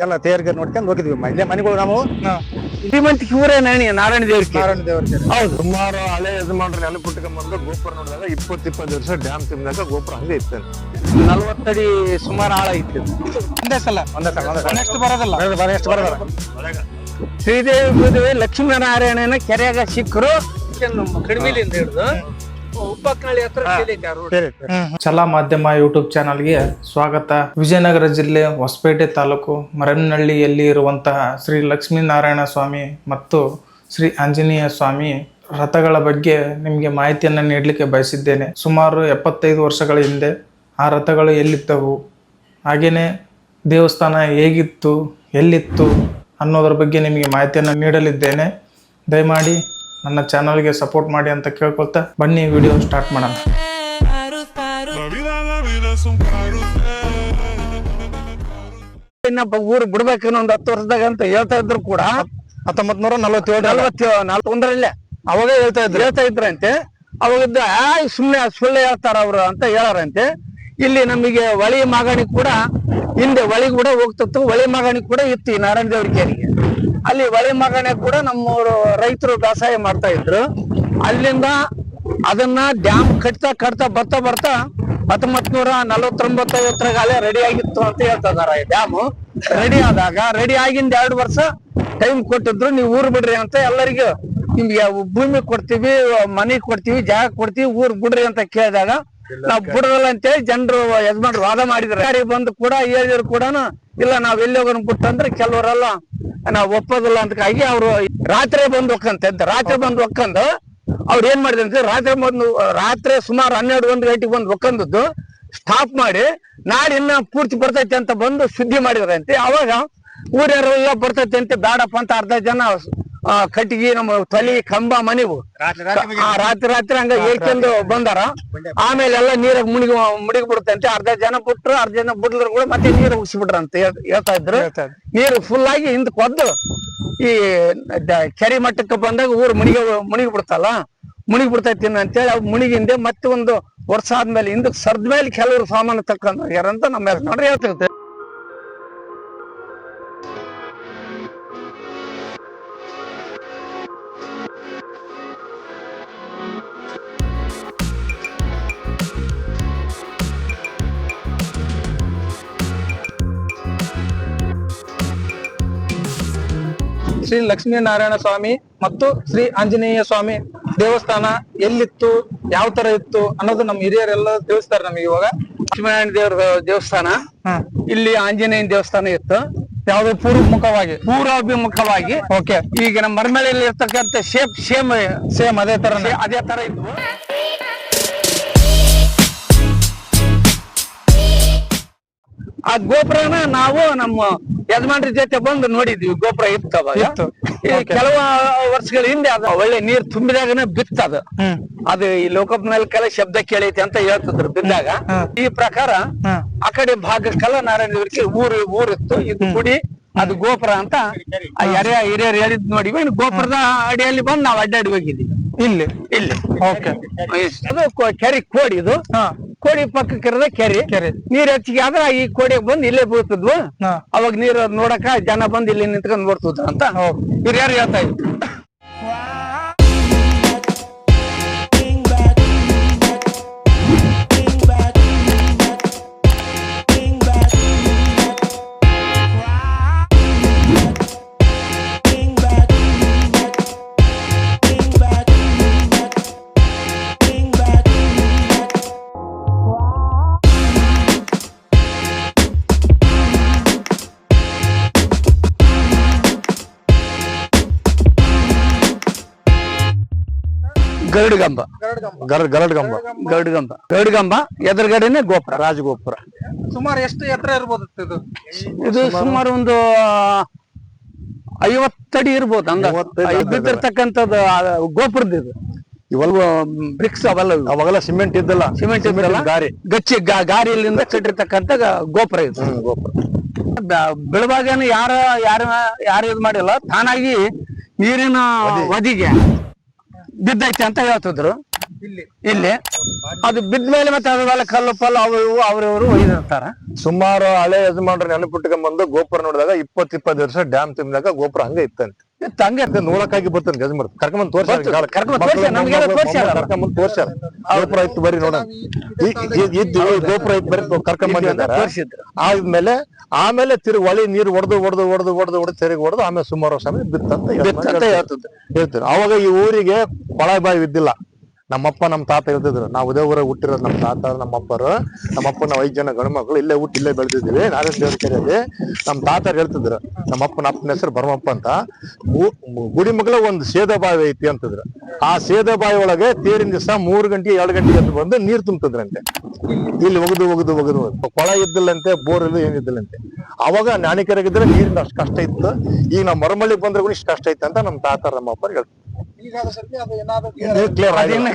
ಎಲ್ಲ ತೇರ್ಗ ನೋಡ್ಕೊಂಡು ಹೋಗಿದ್ವಿ ಇಲ್ಲೇ ಮನೆಗಳು ನಾವು ಶ್ರೀಮಂತ ಇವರೇ ನಾಣಿ ನಾರಾಯಣ ದೇವ್ರಿಗೆ. ನಾರಾಯಣ ದೇವ್ರ ಹೌದು. ಸುಮಾರು ಹಳೆ ಯಜಮಾನ್ರು ನೆಲ ಬಂದು ಗೋಪುರ ನೋಡಿದಾಗ ಇಪ್ಪತ್ತು ಇಪ್ಪತ್ತು ವರ್ಷ ಡ್ಯಾಮ್ ತುಂಬಿದಾಗ ಗೋಪುರ ಹಂಗೆ ಇತ್ತು. ನಲ್ವತ್ತಡಿ ಸುಮಾರು ಆಳ ಇತ್ತು. ಒಂದೇ ಸಲ. ಒಂದೇ ಸಲ ನೆಕ್ಸ್ಟ್ ಬರೋದಿಲ್ಲ. ಬರೋದು- ಬರೋ- ಎಷ್ಟು ಬರೋದಲ್ಲ ಶ್ರೀದೇವಿ ಭೂದೇವಿ ಲಕ್ಷ್ಮೀನಾರಾಯಣನ ಕೆರೆಯಾಗ ಸಿಕ್ಕರು. ಕಡಿಮೆಲಿಂದ ಹಿಡಿದು. ಉಪ್ಪಕ್ನಳ್ಳಿ ಹತ್ರ ಆ. ಛಲ ಮಾಧ್ಯಮ ಯೂಟ್ಯೂಬ್ ಚಾನಲ್ಗೆ ಸ್ವಾಗತ. ವಿಜಯನಗರ ಜಿಲ್ಲೆ ಹೊಸಪೇಟೆ ತಾಲೂಕು ಮರಮ್ನಹಳ್ಳಿಯಲ್ಲಿ ಇರುವಂತಹ ಶ್ರೀ ಲಕ್ಷ್ಮೀನಾರಾಯಣ ಸ್ವಾಮಿ ಮತ್ತು ಶ್ರೀ ಆಂಜನೇಯ ಸ್ವಾಮಿ ರಥಗಳ ಬಗ್ಗೆ ನಿಮಗೆ ಮಾಹಿತಿಯನ್ನು ನೀಡಲಿಕ್ಕೆ ಬಯಸಿದ್ದೇನೆ. ಸುಮಾರು ಎಪ್ಪತ್ತೈದು ವರ್ಷಗಳ ಹಿಂದೆ ಆ ರಥಗಳು ಎಲ್ಲಿದ್ದವು? ಹಾಗೆಯೇ ದೇವಸ್ಥಾನ ಹೇಗಿತ್ತು ಎಲ್ಲಿತ್ತು ಅನ್ನೋದ್ರ ಬಗ್ಗೆ ನಿಮಗೆ ಮಾಹಿತಿಯನ್ನು ನೀಡಲಿದ್ದೇನೆ. ದಯಮಾಡಿ ನನ್ನ ಚಾನಲ್ಗೆ ಸಪೋರ್ಟ್ ಮಾಡಿ ಅಂತ ಕೇಳ್ಕೊಳ್ತಾ ಬನ್ನಿ ವಿಡಿಯೋ ಸ್ಟಾರ್ಟ್ ಮಾಡೋಣ. ಇನ್ನೊಬ್ಬ ಊರು ಬಿಡ್ಬೇಕನ್ನೋ ಒಂದು ಹತ್ತು ವರ್ಷದಾಗ ಅಂತ ಹೇಳ್ತಾ ಇದ್ರು ಕೂಡ ಹತ್ತೊಂಬತ್ ನೂರ ನಲವತ್ತೇಳು ನಲ್ವತ್ತು ನಾಲ್ಕೊಂದರಲ್ಲೇ ಅವಾಗ ಹೇಳ್ತಾ ಇದ್ರು. ಹೇಳ್ತಾ ಇದ್ರಂತೆ. ಅವಾಗ ಆಯ್ ಸುಮ್ನೆ ಸುಳ್ಳೆ ಹೇಳ್ತಾರ ಅವ್ರು ಅಂತ ಹೇಳಾರಂತೆ. ಇಲ್ಲಿ ನಮಗೆ ಹೊಳಿ ಮಾಗಣಿ ಕೂಡ ಹಿಂದೆ ಹೊಳಿ ಕೂಡ ಹೋಗ್ತಿತ್ತು. ಹೊಳಿ ಮಾಗಣಿ ಕೂಡ ಇತ್ತು ಈ ನಾರಾಯಣ ದೇವ್ರ ಕೇರಿಗೆ. ಅಲ್ಲಿ ಹೊಳೆ ಮಗನೆ ಕೂಡ ನಮ್ಮವರು ರೈತರು ಬೇಸಾಯ ಮಾಡ್ತಾ ಇದ್ರು. ಅಲ್ಲಿಂದ ಅದನ್ನ ಡ್ಯಾಮ್ ಕಟ್ತಾ ಕಟ್ತಾ ಬರ್ತಾ ಬರ್ತಾ ಹತ್ತೊಂಬತ್ ನೂರ ನಲವತ್ತೊಂಬತ್ತೈವತ್ತರಾಗ ಅಲ್ಲೇ ರೆಡಿ ಆಗಿತ್ತು ಅಂತ ಹೇಳ್ತದಾರ ಈ ಡ್ಯಾಮ್. ರೆಡಿ ಆದಾಗ ರೆಡಿ ಆಗಿಂದ ಎರಡು ವರ್ಷ ಟೈಮ್ ಕೊಟ್ಟಿದ್ರು. ನೀವು ಊರ್ ಬಿಡ್ರಿ ಅಂತ ಎಲ್ಲರಿಗೂ ನಿಮ್ಗೆ ಭೂಮಿ ಕೊಡ್ತೀವಿ, ಮನೆ ಕೊಡ್ತೀವಿ, ಜಾಗ ಕೊಡ್ತೀವಿ, ಊರ್ ಬಿಡ್ರಿ ಅಂತ ಕೇಳಿದಾಗ ನಾವ್ ಅಂತ ಅಂತೇಳಿ ಜನರು ಯಜಮಾನ್ರು ವಾದ ಮಾಡಿದ್ರು. ಬಂದು ಕೂಡ ಹೇಳಿದ್ರು ಕೂಡ ಇಲ್ಲ, ನಾವ್ ಎಲ್ಲಿ ಹೋಗೋಣ ಬಿಟ್ಟಂದ್ರೆ ಕೆಲವರೆಲ್ಲ ನಾವ್ ಒಪ್ಪೋದಿಲ್ಲ ಅಂತ ಅವರು ಅವ್ರು ರಾತ್ರಿ ಬಂದು ಒಕ್ಕಂತ ರಾತ್ರಿ ಬಂದು ಒಕ್ಕಂದು ಅವ್ರು ಏನ್ ಮಾಡಿದ್ರು ರಾತ್ರಿ ಬಂದು ರಾತ್ರಿ ಸುಮಾರು ಹನ್ನೆರಡು ಒಂದು ಗಂಟೆಗೆ ಬಂದು ಒಕ್ಕಂದದ್ದು ಸ್ಟಾಪ್ ಮಾಡಿ ಇನ್ನ ಪೂರ್ತಿ ಬರ್ತೈತೆ ಅಂತ ಬಂದು ಸುದ್ದಿ ಮಾಡಿದ್ರಂತೆ ಅವಾಗ ಊರ್ಯಾರೆಲ್ಲ ಬರ್ತೈತೆ ಅಂತ ಬೇಡಪ್ಪ ಅಂತ ಅರ್ಧ ಜನ ಕಟ್ಟಿಗೆ ನಮ್ಮ ತಲಿ ಕಂಬ ಮನೆವು. ರಾತ್ರಿ ರಾತ್ರಿ ಹಂಗ ಏಕೆಂದು ಬಂದಾರ. ಆಮೇಲೆ ಎಲ್ಲ ನೀರಾಗ ಮುಳುಗಿ ಮುಡಿಗಿ ಬಿಡುತ್ತಂತೆ ಅರ್ಧ ಜನ ಬಿಟ್ರು ಅರ್ಧ ಜನ ಬಿಡ್ಲರು ಕೂಡ ಮತ್ತೆ ನೀರು ಉಗಿಸ್ಬಿಟ್ರ ಅಂತ ಹೇಳ್ತಾ ಇದ್ರು. ನೀರು ಫುಲ್ ಆಗಿ ಹಿಂದ್ ಕೊದ್ದು ಈ ಕೆರೆ ಮಟ್ಟಕ್ಕೆ ಬಂದಾಗ ಊರು ಮುಣಿಗೆ ಮುಣಿಗಿ ಬಿಡ್ತಲ್ಲ ಮುಣಿಗಿ ಬಿಡ್ತೈತಿ ಅಂತೇಳಿ ಅವ್ ಮುಣಿಗಿಂದೆ ಮತ್ತೆ ಒಂದು ವರ್ಷ ಆದ್ಮೇಲೆ ಹಿಂದಕ್ಕೆ ಸರ್ದ ಮೇಲೆ ಕೆಲವರು ಸಾಮಾನು ತಕ್ಕೊಂಡ್ ಹೋಗ್ಯಾರಂತ ನಮ್ಮ ನೋಡ್ರಿ ಹೇಳ್ತಿರ್ತೆ ಶ್ರೀ ಲಕ್ಷ್ಮೀನಾರಾಯಣ ಸ್ವಾಮಿ ಮತ್ತು ಶ್ರೀ ಆಂಜನೇಯ ಸ್ವಾಮಿ ದೇವಸ್ಥಾನ ಎಲ್ಲಿತ್ತು ಯಾವ ತರ ಇತ್ತು ಅನ್ನೋದು ನಮ್ಮ ಹಿರಿಯರೆಲ್ಲ ತಿಳಿಸ್ತಾರೆ ನಮಗೆ ಇವಾಗ. ಲಕ್ಷ್ಮೀನಾರಾಯಣ ದೇವರ ದೇವಸ್ಥಾನ ಇಲ್ಲಿ ಆಂಜನೇಯನ ದೇವಸ್ಥಾನ ಇತ್ತು. ಯಾವ್ದು ಪೂರ್ವಮುಖವಾಗಿ? ಪೂರ್ವಾಭಿಮುಖವಾಗಿ. ಓಕೆ. ಈಗ ನಮ್ಮ ಮರಮೇಳೆಯಲ್ಲಿ ಇರ್ತಕ್ಕಂಥ ಶೇಪ್ ಸೇಮ್ ಸೇಮ್ ಅದೇ ತರ ಅದೇ ತರ ಇದ್ವು. ಆ ಗೋಪುರನ ನಾವು ನಮ್ಮ ಯಜಮಾನ್ರ ಜೊತೆ ಬಂದು ನೋಡಿದ್ವಿ ಗೋಪುರ ಇತ್ತು ಅವಾಗ. ಇತ್ತು. ಈ ಕೆಲವು ವರ್ಷಗಳ ಹಿಂದೆ ಅದು ಒಳ್ಳೆ ನೀರ್ ತುಂಬಿದಾಗನ ಬಿತ್ತ ಅದು. ಅದು ಈ ಲೋಕಪ್ನಲ್ಲಿ ಕಲಾ ಶಬ್ದ ಕೇಳೈತಿ ಅಂತ ಹೇಳ್ತಿದ್ರು ಬಿದ್ದಾಗ. ಈ ಪ್ರಕಾರ ಆಕಡೆ ಆ ಕಡೆ ಭಾಗಕ್ಕೆಲ್ಲ ನಾರಾಯಣ ದೇವರಿಗೆ ಊರು ಊರಿತ್ತು. ಇದು ಗುಡಿ ಅದು ಗೋಪುರ ಅಂತ ಆ ಎರೆಯ ಹಿರಿಯರು ಹೇಳಿದ್ ನೋಡಿ. ಇನ್ನು ಗೋಪುರದ ಅಡಿಯಲ್ಲಿ ಬಂದು ನಾವು ಅಡ್ಡಾಡಿ ಹೋಗಿದ್ದೀವಿ. ಇಲ್ಲಿ? ಇಲ್ಲಿ. ಓಕೆ ಅದು ಕೊ- ಕೆರೆ ಕೋಡಿ ಇದು. ಹಾ. ಕೋಡಿ ಪಕ್ಕಕ್ಕೆ ಇರೋದ ಕೆರೆ ಕೆರೆ. ನೀರ್ ಹೆಚ್ಚಿಗೆ ಆದ್ರೆ ಈ ಕೋಡಿ ಬಂದು ಇಲ್ಲೇ ಬೀಳ್ತಿದ್ವು. ಅವಾಗ ನೀರ್ ನೋಡಕ ಜನ ಬಂದ್ ಇಲ್ಲಿ ನಿಂತ್ಕೊಂಡ್ ನೋಡ್ತಿದ್ರು ಅಂತ. ಹಿರಿಯರು ಹೇಳ್ತಾ ಇದ್ರು ಗರುಡಗಂಬ ಗರಡ್ ಗರಡ್ ಗಂಬ. ಗರುಡಗಂಬ ಗರುಡಗಂಬ ಎದುರುಗಡೆನೆ ಗೋಪುರ ರಾಜಗೋಪುರ. ಸುಮಾರು ಎಷ್ಟು ಎತ್ತರ ಇರ್ಬೋದು ಇದು? ಇದು ಸುಮಾರು ಒಂದು ಐವತ್ತಡಿ ಇರ್ಬೋದು ಅಂದ ಬಿದ್ದಿರ್ತಕ್ಕಂಥದ್ದು ಗೋಪುರದ ಇದು ಇವೆಲ್ಲ ಬ್ರಿಕ್ಸ್ ಅವೆಲ್ಲ ಅವಾಗಲ ಅವಾಗೆಲ್ಲ ಸಿಮೆಂಟ್ ಇದ್ದಲ್ಲ. ಸಿಮೆಂಟ್ ಇದ್ದಲ್ಲ ಗಾರಿ. ಗಚ್ಚಿ ಗಾ- ಗಾರಿಯಲ್ಲಿಂದ ಕಟ್ಟಿರ್ತಕ್ಕಂಥ ಗೋಪುರ ಇದು. ಗೋಪುರ. ಬ- ಬೆಳಗಾಗೇನು ಯಾರ ಯಾರ ಯಾರು ಇದು ಮಾಡಿಲ್ಲ ತಾನಾಗಿ ನೀರಿನ ಒದಿಗೆ ಬಿದ್ದೈತೆ ಅಂತ ಹೇಳ್ತಿದ್ರು. ಇಲ್ಲಿ. ಇಲ್ಲಿ. ಅದು ಬಿದ್ದ ಮೇಲೆ ಮತ್ತೆ ಅದೆಲ್ಲ ಕಲ್ಲು ಪಲ್ಲು ಅವು ಇವು ಅವ್ರವರು ಒಯ್ದಿರ್ತಾರ. ಸುಮಾರು ಹಳೆ ಯಜಮಾನ್ರ ನೆನಪಿಟ್ಕೊಂಡ್ ಗೋಪುರ ನೋಡಿದಾಗ ಇಪ್ಪತ್ ಇಪ್ಪತ್ತು ವರ್ಷ ಡ್ಯಾಮ್ ತುಂಬಿದಾಗ ಗೋಪುರ ಹಂಗ ಇತ್ತಂತೆ. ಇತ್ತು ಹಂಗೆ ಅದೇ ನೋಡಕ್ಕಾಗಿ ಬರ್ತಾನೆ ಗಜಮರ್ ಕರ್ಕೊಂಡ್ ತೋರ್ಸಾರ ಕರ್ಕೊಂಡ್ ತೋರ್ಸ್ಯಾರ, ತೋರ್ಸ್ಯಾರ. ಗೋಪುರ ಇತ್ತು ಬರೀ ನೋಡಿ ಇದ್ದು ಗೋಪುರ ಇತ್ತು ಬರೀ ಕರ್ಕೊಂಡ್ ಬಂದಿದ್ದಾರೆ. ಆದ್ಮೇಲೆ ಆಮೇಲೆ ತಿರುಗಿ ಒಳಿ ನೀರು ಹೊಡೆದು ಹೊಡೆದು ಹೊಡೆದು ಹೊಡೆದು ಹೊಡೆದು ತಿರುಗಿ ಹೊಡೆದು ಆಮೇಲೆ ಸುಮಾರು ಸಮಯ ಬಿತ್ತಂತ. ಹೇಳ್ತಾರೆ. ಅವಾಗ ಈ ಊರಿಗೆ ಕೊಳ ಬಾಯಿ ಇದ್ದಿಲ್ಲ. ನಮ್ಮಪ್ಪ ನಮ್ಮ ತಾತ ಹೇಳ್ತಿದ್ರು, ನಾವು ಉದಯ ಊರಾಗ ಹುಟ್ಟಿರೋದು ನಮ್ಮ ತಾತ, ನಮ್ಮಪ್ಪರು, ನಮ್ಮಪ್ಪ ನಾವು ಐದ್ ಜನ ಗಂಡು ಮಕ್ಕಳು ಇಲ್ಲೇ ಹುಟ್ಟಿ ಇಲ್ಲೇ ಬೆಳೆದಿದ್ದೀವಿ ನಾರಾಯಣ ದೇವ್ರ ಕೆರೆಯಲ್ಲಿ. ನಮ್ಮ ತಾತ ಹೇಳ್ತಿದ್ರು, ನಮ್ಮಪ್ಪನ ಅಪ್ಪನ ಹೆಸರು ಬರಮಪ್ಪ ಅಂತ. ಗುಡಿ ಮಗಳ ಒಂದು ಸೇದ ಬಾವಿ ಐತಿ ಅಂತಿದ್ರು. ಆ ಸೇದ ಬಾವಿ ಒಳಗೆ ತೇರಿನ ದಿವಸ ಮೂರು ಗಂಟೆ ಎರಡು ಗಂಟೆಗೆ ಎದ್ದು ಬಂದು ನೀರ್ ತುಂಬ್ತಿದ್ರಂತೆ. ಇಲ್ಲಿ ಒಗದು ಒಗದು ಒಗದು. ಕೊಳ ಇದ್ದಿಲ್ಲಂತೆ, ಬೋರ್ ಇಲ್ಲ ಏನಿದ್ದಿಲ್ಲಂತೆ ಅವಾಗ ನಾಣಿಕೆರೆಗಿದ್ರೆ ನೀರಿನ ಅಷ್ಟು ಕಷ್ಟ ಇತ್ತು. ಈಗ ನಾವು ಮರಮಳ್ಳಿ ಬಂದ್ರೆ ಇಷ್ಟು ಕಷ್ಟ ಐತೆ ಅಂತ ನಮ್ಮ ತಾತ ನಮ್ಮಪ್ಪ ಹೇಳ್ತಾರೆ ಕ್ಲಿಯರ್ ಆಗಿಲ್ಲ.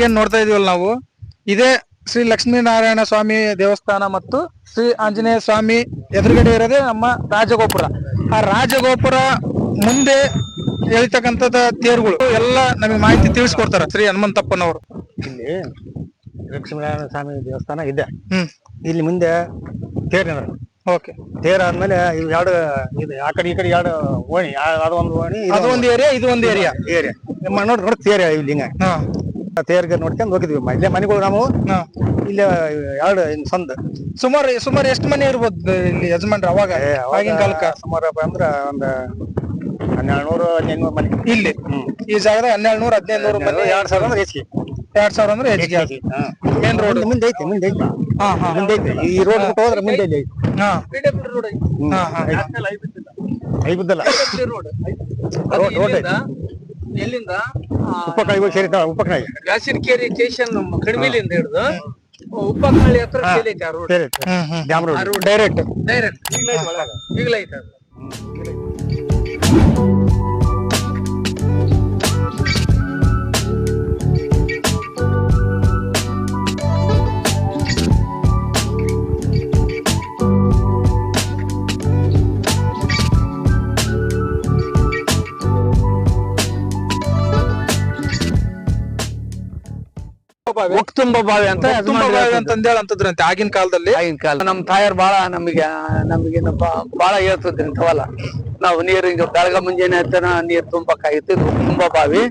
ಏನ್ ನೋಡ್ತಾ ಇದೀವಲ್ಲ ನಾವು. ಇದೇ ಶ್ರೀ ಲಕ್ಷ್ಮೀನಾರಾಯಣ ಸ್ವಾಮಿ ದೇವಸ್ಥಾನ ಮತ್ತು ಶ್ರೀ ಆಂಜನೇಯ ಸ್ವಾಮಿ ಎದುರುಗಡೆ ಇರೋದೇ ನಮ್ಮ ರಾಜಗೋಪುರ. ಆ ರಾಜಗೋಪುರ ಮುಂದೆ ಹೇಳ್ತಕ್ಕಂತ ತೇರುಗಳು ಎಲ್ಲ ನಮಗೆ ಮಾಹಿತಿ ತಿಳಿಸ್ಕೊಡ್ತಾರ ಶ್ರೀ ಹನುಮಂತಪ್ಪನವರು. ಇಲ್ಲಿ ಲಕ್ಷ್ಮೀನಾರಾಯಣ ಸ್ವಾಮಿ ದೇವಸ್ಥಾನ ಇದೆ. ಹ್ಮ್. ಇಲ್ಲಿ ಮುಂದೆ ತೇರ್ ಓಕೆ. ತೇರ್ ಆದ್ಮೇಲೆ ಇವು ಎರಡು ಇದೆ ಆ ಕಡೆ ಈ ಕಡೆ ಎರಡು ಓಣಿ ಅದೊಂದು ಅದು ಓಣಿ ಅದೊಂದು ಒಂದು ಏರಿಯಾ ಇದು ಒಂದು ಏರಿಯಾ ಏರಿಯಾ ನೋಡ್ರಿ ನೋಡಿ ತೇರಿಯಾ ತೇರ್ ಇಲ್ಲಿ ಹಿಂಗ. ಹಾ. ತೇರ್ಗೆ ನೋಡ್ಕೊಂಡು ಹೋಗಿದ್ವಿ ಮ- ಇಲ್ಲೇ ಮನೆಗಳು ನಾವು. ಹಾ. ಇಲ್ಲೇ ಎರಡು ಇನ್ ಸಂದ್. ಸುಮಾರು ಸುಮಾರು ಎಷ್ಟು ಮನೆ ಇರ್ಬೋದು ಇಲ್ಲಿ ಯಜಮಾನ್ರ ಅವಾಗ? ಆಗಿನ ಕಾಲಕ್ಕ? ಸುಮಾರು ಅಂದ್ರ ಒಂದ್ ಹನ್ನೆರಡು ನೂರು ಹದಿನೈದು ನೂರು ಮನೆ. ಇಲ್ಲಿ? ಈ ಜಾಗದಾಗ ಹನ್ನೆರಡು ನೂರ ಹದಿನೈದು ನೂರು ಮನೆ ಎರಡ್ ಸಾವಿರ ಅಂದ್ರೆ ಹೆಚ್ಚಿಗೆ. ಎರಡ್ ಸಾವಿರ ಅಂದ್ರೆ ಹೆಚ್ಚಿಗೆ. ಆಗಿ ಮೇನ್ ರೋಡ್ ಮುಂದೆ ಐತಿ ಮುಂದೆ ಐತಿ. ಹಾ ಹಾ ಮುಂದೆ ಐತಿ ಈ ರೋಡ್ ಬಿಟ್ಟು ಹೋದ್ರೆ ಮುಂದೆ ಇಲ್ಲಿ ಐತಿ. ಹಾ. ಹಾ ಹಾ. ಐಗುದ್ದಲ್ಲ ರೋಡ್ ರೋಡ್ ಐತಿ. ಎಲ್ಲಿಂದ? ಉಪ್ಪಕಾಯಿ ಹೋಗಿ ಸೇರಿತಾವ ಉಪ್ಪಕಾಯಿ ಗಾಸಿನಕೇರಿ ಸ್ಟೇಷನ್ ಕಡಿಮೆಲಿಂದ ಹಿಡಿದು ಉಪ್ಪಕಾಳಿ ಹತ್ರ ಆ ರೋಡ್ ಡೈರೆಕ್ಟ್ ಡೈರೆಕ್ಟ್ ಈಗಲೇ ಈಗಲೈತೆ ಅದು. ಒಕ್ತುಂಬ ಬಾವಿ ಅಂತ ತುಂಬಾ ಬಾವಿ ಅಂತ ಅಂದೇಳಿ ಅಂತದ್ರಂತೆ. ಆಗಿನ ಕಾಲದಲ್ಲಿ ಆಗಿನ ಕಾಲ ನಮ್ ತಾಯರ್ ಬಾಳ ನಮಗೆ ನಮಗೆ ಬಾಳ ಹೇಳ್ತಿದ್ರಿ ಇಂಥವಲ್ಲ ನಾವು ನೀರ್ ಹಿಂಗ ಬೆಳಗ ಮುಂಜಾನೆ ಹತ್ತನ ನೀರ್ ತುಂಬಕ್ಕಾಗಿತ್ತು ಇದು ತುಂಬ ಬಾವಿ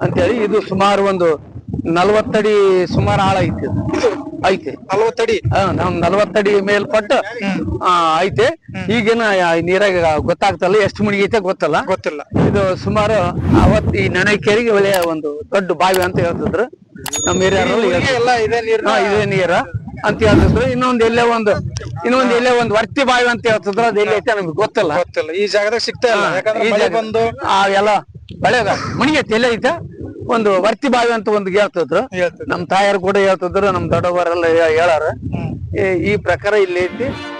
ಅಂತೇಳಿ ಇದು ಸುಮಾರು ಒಂದು ನಲ್ವತ್ತಡಿ ಸುಮಾರು ಆಳ ಐತಿ. ಐತಿ. ನಲವತ್ತಡಿ? ನಮ್ ನಲ್ವತ್ತಡಿ ಮೇಲ್ಪಟ್ಟು ಆ, ಐತೆ. ಈಗಿನ ನೀರಾಗ ಗೊತ್ತಾಗ್ತಲ್ಲ ಎಷ್ಟು ಮುಳುಗೈತೆ ಗೊತ್ತಲ್ಲ? ಗೊತ್ತಿಲ್ಲ. ಇದು ಸುಮಾರು ಅವತ್ ಈ ನನಕೆರೆಗೆ ಒಳ್ಳೆಯ ಒಂದು ದೊಡ್ಡ ಬಾವಿ ಅಂತ ಹೇಳ್ತಿದ್ರು. ನಮ್ಮ ಹಿರಿಯರಲ್ಲಿ ಇದೇ ನೀರು ಅಂತ ಹೇಳ್ತಿದ್ರು. ಇನ್ನೊಂದ್ ಎಲ್ಲೇ ಒಂದು ಇನ್ನೊಂದ್ ಎಲ್ಲೇ ಒಂದು ವರ್ತಿ ಬಾವಿ ಅಂತ ಹೇಳ್ತಿದ್ರು. ಅದು ಎಲ್ಲಿ ಐತೆ ನಮ್ಗೆ ಗೊತ್ತಿಲ್ಲ. ಗೊತ್ತಿಲ್ಲ. ಈ ಜಾಗದಾಗ ಸಿಗ್ತಾ ಇಲ್ಲ. ಯಾಕಂದ್ರೆ ಈ ಮಳೆ ಜಾಗ- ಬಂದು ಆ ಎಲ್ಲ ಬೆಳೆದ. ಮಣಿಗೆ ಎಲ್ಲ ಐತೆ. ಒಂದು ವರ್ತಿ ಬಾವಿ ಅಂತ ಒಂದು ಹೇಳ್ತಿದ್ರು. ನಮ್ಮ ನಮ್ ತಾಯರು ಕೂಡ ಹೇಳ್ತಿದ್ರು ನಮ್ ದೊಡ್ಡವರೆಲ್ಲ ಹೇಳಾರ ಈ- ಈ ಪ್ರಕಾರ ಇಲ್ಲಿ ಐತಿ.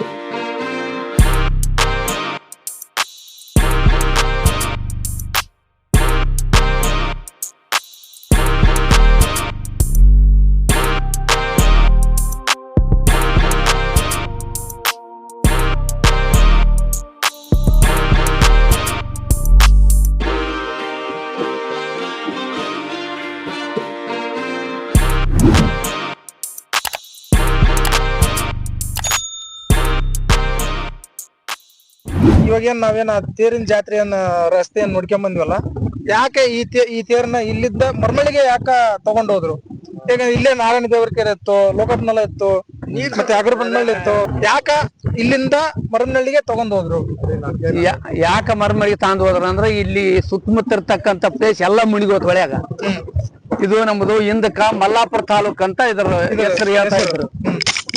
ಏನ್ ನಾವೇನ ತೇರಿನ ಜಾತ್ರೆಯನ್ನ ರಸ್ತೆಯನ್ನ ನೋಡ್ಕೊಂಡ್ ಬಂದ್ವಲ್ಲ ಯಾಕೆ ಈ ತೇ ಈ ತೇರ್ನ ಇಲ್ಲಿದ್ದ ಮರ್ಮಳಿಗೆ ಯಾಕ ತಗೊಂಡ್ ಹೋದ್ರು ಈಗ ಇಲ್ಲೇ ನಾರಾಯಣ ದೇವರ ಕೆರೆ ಇತ್ತು ಲೋಕಪ್ನಲ್ಲ ಇತ್ತು ಮತ್ತೆ ಅಗರಬಂಡ್ನಳ್ಳಿ ಇತ್ತು ಯಾಕ ಇಲ್ಲಿಂದ ಮರಮನಹಳ್ಳಿಗೆ ತಗೊಂಡ್ ಹೋದ್ರು ಯಾ- ಯಾಕ ಮರಮಳ್ಳಿಗೆ ತಾಂದ್ ಹೋದ್ರ ಅಂದ್ರೆ ಇಲ್ಲಿ ಸುತ್ತಮುತ್ತ ಇರ್ತಕ್ಕಂತ ಪ್ಲೇಸ್ ಎಲ್ಲ ಮುಣಿಗೋತ್ ಹೊಳ್ಯಾಗ ಇದು ನಮ್ದು ಹಿಂದಕ್ಕ ಮಲ್ಲಾಪುರ ತಾಲೂಕ್ ಅಂತ ಇದ್ರ ಹೆಸರು ಹೇಳ್ತಾ ಇದ್ರು.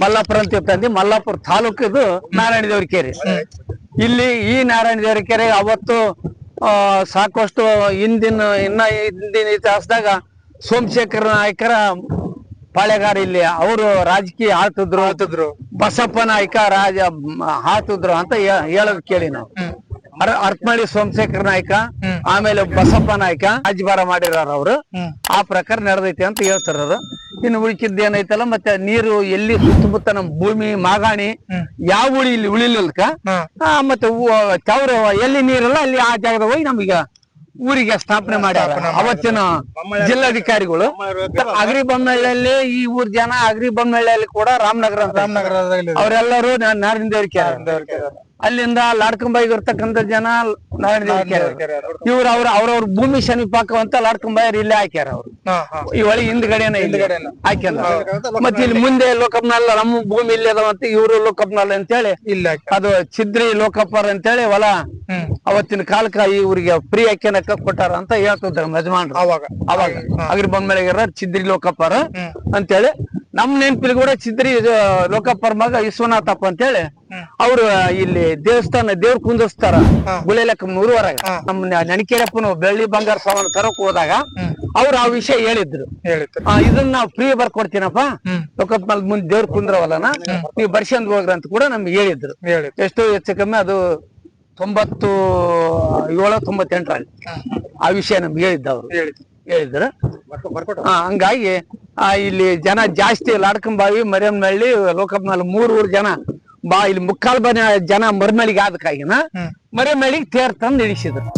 ಮಲ್ಲಾಪುರ ಅಂತ ಇರ್ತಂದಿ ಮಲ್ಲಾಪುರ ತಾಲೂಕ್ ಇದು ನಾರಾಯಣ ದೇವ್ರ ಕೆರೆ. ಇಲ್ಲಿ ಈ ನಾರಾಯಣ ದೇವರ ಕೆರೆ ಅವತ್ತು ಸಾಕಷ್ಟು ಹಿಂದಿನ ಇನ್ನ ಹಿಂದಿನ ಇತಿಹಾಸದಾಗ ಸೋಮಶೇಖರ ನಾಯಕರ ಪಾಳೆಗಾರ ಇಲ್ಲಿ. ಅವರು ರಾಜಕೀಯ ಆಳ್ತಿದ್ರು. ಆಳ್ತಿದ್ರು. ಬಸಪ್ಪ ನಾಯ್ಕ ರಾಜ ಆತಿದ್ರು ಆಳ್ತಿದ್ರು ಅಂತ ಹೇಳೋದ್ ಕೇಳಿ ನಾವು. ಅರ್ಥಮಳ್ಳಿ ಸೋಮಶೇಖರ್ ನಾಯ್ಕ ಆಮೇಲೆ ಬಸಪ್ಪ ನಾಯ್ಕ ರಾಜಭಾರ ಮಾಡಿರೋರು ಅವರು. ಆ ಪ್ರಕಾರ ನಡೆದೈತಿ ಅಂತ ಹೇಳ್ತಾರ. ಇನ್ನು ಉಳಿಕಿದ್ದು ಏನೈತಲ್ಲ ಮತ್ತೆ ನೀರು ಎಲ್ಲಿ ಸುತ್ತಮುತ್ತ ನಮ್ ಭೂಮಿ ಮಾಗಾಣಿ ಯಾವ ಉಳಿ ಇಲ್ಲಿ ಉಳಿಲಿಲ್ಕ ಮತ್ತೆ ಚೌರ ಎಲ್ಲಿ ನೀರಲ್ಲ ಅಲ್ಲಿ ಆ ಜಾಗದಾಗ ಹೋಗಿ ನಮಗ ಊರಿಗೆ ಸ್ಥಾಪನೆ ಮಾಡ್ಯಾರ. ಅವತ್ತಿನ ಜಿಲ್ಲಾಧಿಕಾರಿಗಳು. ಅಗ್ರಿ ಬೊಮ್ಮಳ್ಳಿಯಲ್ಲಿ ಈ ಊರ್ ಜನ ಅಗ್ರಿ ಬೊಮ್ಮಳ್ಳಿಯಲ್ಲಿ ಕೂಡ ರಾಮನಗರ ರಾಮನಗರ ಅವರೆಲ್ಲರೂ ನಾರಿನ ದೇವರಿಕೆ ಅಲ್ಲಿಂದ ಲಾಡ್ಕಂಬಾಯಿಗೆ ಇರ್ತಕ್ಕಂಥ ಜನ ಇವ್ರು ಅವ್ರ ಅವ್ರವ್ರ ಭೂಮಿ ಸಮೀಪಕ್ಕ ಅಂತ ಲಾಡ್ಕಂಬಾಯರ್ ಇಲ್ಲೇ ಹಾಕ್ಯಾರ ಅವ್ರು. ಈ ಒಳಗೆ ಹಿಂದ್ಗಡೆನೆ ಹಿಂದ್ಗಡೆನೆ. ಹಾಕ್ಯಾರ. ಮತ್ತೆ ಇಲ್ಲಿ ಮುಂದೆ ಲೋಕಪ್ನಲ್ಲ ನಮ್ಮ ಭೂಮಿ ಇಲ್ಲಿ ಅದಾವಂತ ಇವರು ಲೋಕಪ್ನಲ್ಲ ಅಂತೇಳಿ ಇಲ್ಲ ಅದು ಛಿದ್ರಿ ಲೋಕಪ್ಪರ್ ಅಂತೇಳಿ ಹೊಲ ಅವತ್ತಿನ ಕಾಲಕ್ಕ ಇವ್ರಿಗೆ ಫ್ರೀ ಹಾಕ್ಯನಕ್ಕ ಕೊಟ್ಟಾರ ಅಂತ ಹೇಳ್ತಿದ್ರು ಯಜಮಾನ್ರು ಅವಾಗ. ಅವಾಗ. ಅಗ್ರಿ ಬಂದ್ಮೇಲೆ ಚಿದ್ರಿ ಲೋಕಪ್ಪರ ಅಂತೇಳಿ ನಮ್ ನೆನ್ಪಿಲ್ ಕೂಡ ಚಿದ್ರಿ ಲೋಕಪ್ಪರ್ ಮಗ ವಿಶ್ವನಾಥಪ್ಪ ಅಂತೇಳಿ ಅವ್ರು ಇಲ್ಲಿ ದೇವಸ್ಥಾನ ದೇವ್ರ ಕುಂದಿಸ್ತಾರ ಗುಳೆಲಕ್ಕ ಮೂರುವರೆಗ. ನಮ್ ನೆನಕೆರಪ್ಪನು ಬೆಳ್ಳಿ ಬಂಗಾರ ಸಾಮಾನು ತರಕ್ ಹೋದಾಗ ಅವ್ರು ಆ ವಿಷಯ ಹೇಳಿದ್ರು. ಇದನ್ನ ನಾವು ಫ್ರೀ ಬರ್ಕೊಡ್ತೀನಪ್ಪ ಲೋಕಪ್ಪ ಮುಂದೆ ದೇವ್ರ ಕುಂದ್ರವಲ್ಲನ ನೀವು ಬರ್ಸಂದ್ ಹೋಗ್ರ ಅಂತ ಕೂಡ ನಮ್ಗೆ ಹೇಳಿದ್ರು. ಎಷ್ಟೋ ಎಷ್ಟು ಹೆಚ್ಚು ಕಮ್ಮಿ ಅದು ತೊಂಬತ್ತು ಏಳು ತೊಂಬತ್ತೆಂಟರಲ್ಲಿ ಆ ವಿಷಯ ನಮ್ಗೆ ಹೇಳಿದ್ದ ಅವ್ರು. ಹೇಳಿದ್ರು ಹಂಗಾಗಿ ಆ, ಇಲ್ಲಿ ಜನ ಜಾಸ್ತಿ ಲಾಡ್ಕಂಬಾವಿ ಮರಿಯಮ್ನಹಳ್ಳಿ ಲೋಕಪ್ನಲ್ಲಿ ಮೂರ್ ಊರ್ ಜನ ಬಾ ಇಲ್ಲಿ ಮುಕ್ಕಾಲ್ ಬನ ಜನ ಮರಿಮಳಿಗೆ ಆದಕ್ಕಾಗಿನ ಮರಿಮಳಿಗೆ ತೇರ್ ತಂದು ಇಳಿಸಿದ್ರು.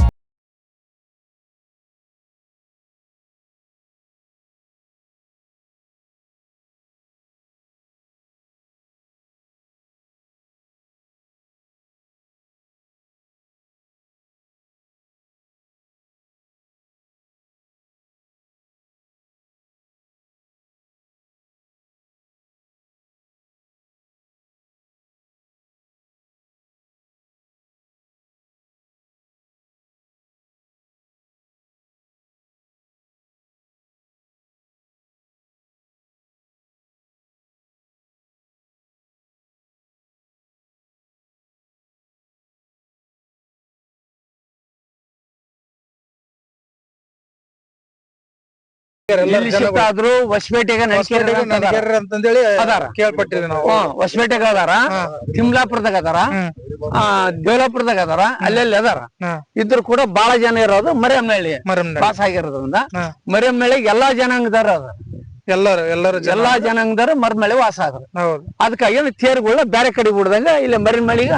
ಆದ್ರು ಹೊಸಪೇಟೆಗೆ ಅಂತಂದೇಳಿ. ಕೇಳ್ಪಟ್ಟಿದ್ವಿ ನಾವು. ಹೊಸಪೇಟೆಗ ಅದಾರ. ತಿಮ್ಲಾಪುರದಾಗ ಅದಾರ. ಆ ದೇವಲಾಪುರದಾಗ ಅದಾರ. ಅಲ್ಲೆಲ್ಲಿ ಅದಾರ. ಇದ್ರು ಕೂಡ ಬಹಳ ಜನ ಇರೋದು ಮರಿಯಮ್ಮಳ್ಳಿ. ಪಾಸ್ ಆಗಿರೋದ್ರಿಂದ ಮರಿಯಮ್ನಹಳ್ಳಿಗೆ ಎಲ್ಲಾ ಜನಾಂಗದಾರ ಅದ ಎಲ್ಲರೂ ಎಲ್ಲರೂ ಜನ. ಎಲ್ಲಾ ಜನಾಂಗದಾರ ಮರಿಮಳೆ ವಾಸ ಆದ್ರು ಅದಕ್ಕಾಗಿ ತೇರುಗಳನ್ನ ಬೇರೆ ಕಡೆ ಬಿಡ್ದಂಗ ಇಲ್ಲಿ ಮರಿಮಳಿಗ